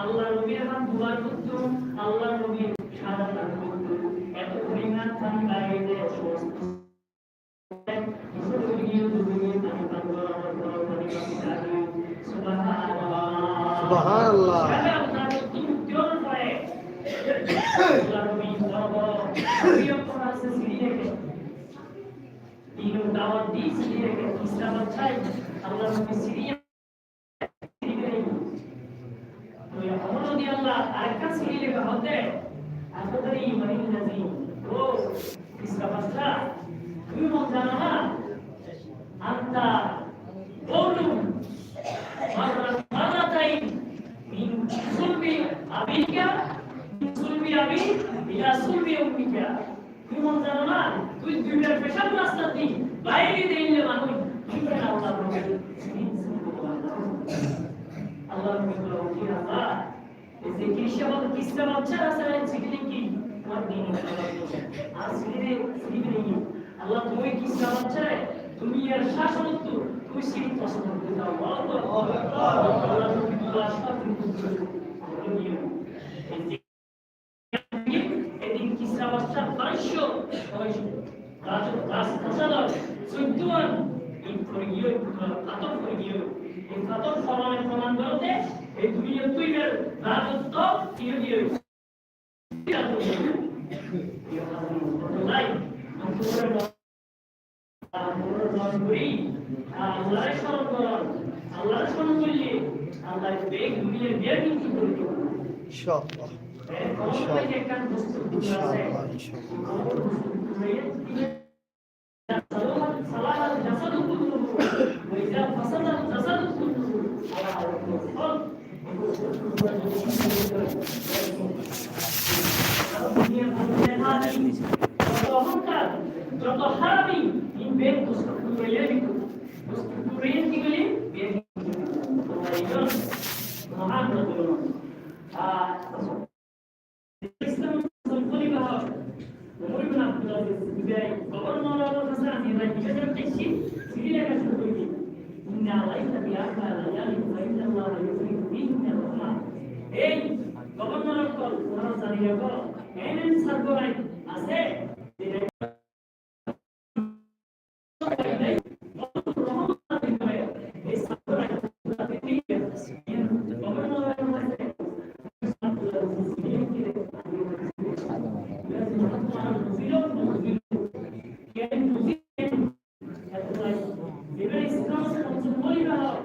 আল্লাহ নবীর হাত দুয়ার করতো আল্লাহ জানো না أنت নাবি ইলা সুলবি উম্মিকা তুমি মন তুই দুইটার পেশাব রাস্তা দি বাইরে দেইলে মানুষ সুতরাং আল্লাহ রবে আল্লাহ রবে বলো কি আল্লাহ এই যে কিসবাদ কিসবা বাচ্চা আছে সেখানে কি তোমার দিন আর সিরে আল্লাহ তুমি কিসবা বাচ্চা তুমি এর শাসনত্ব তুমি সিরে পছন্দ করতে দাও আল্লাহ আল্লাহ এই আতক সমানে প্রমাণ করতে এই দুনিয়া তুইবের রাজত্ব দিয়ে আল্লাহর স্মরণ করুন আল্লাহর স্মরণ করলে আল্লাহ বেগ দুনিয়ার বেগ কিন্তু করতে ইনশাআল্লাহ ইনশাআল্লাহ ইনশাআল্লাহ Yeah. yufrik binne rahman. Ey Gobernur Akol, Hasan Yılay, Emin Sargoray, Ase, আল্লাহ নবী বড় দিয়ে আল্লাহ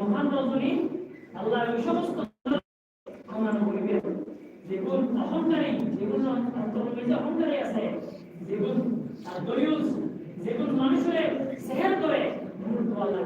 মহান সমস্ত ক্ষমা করিবে যেগুন অহংকারী আছে, যেগুন দরিউস যেগুন মানুষের সেহের করে মূর্খ আল্লাহ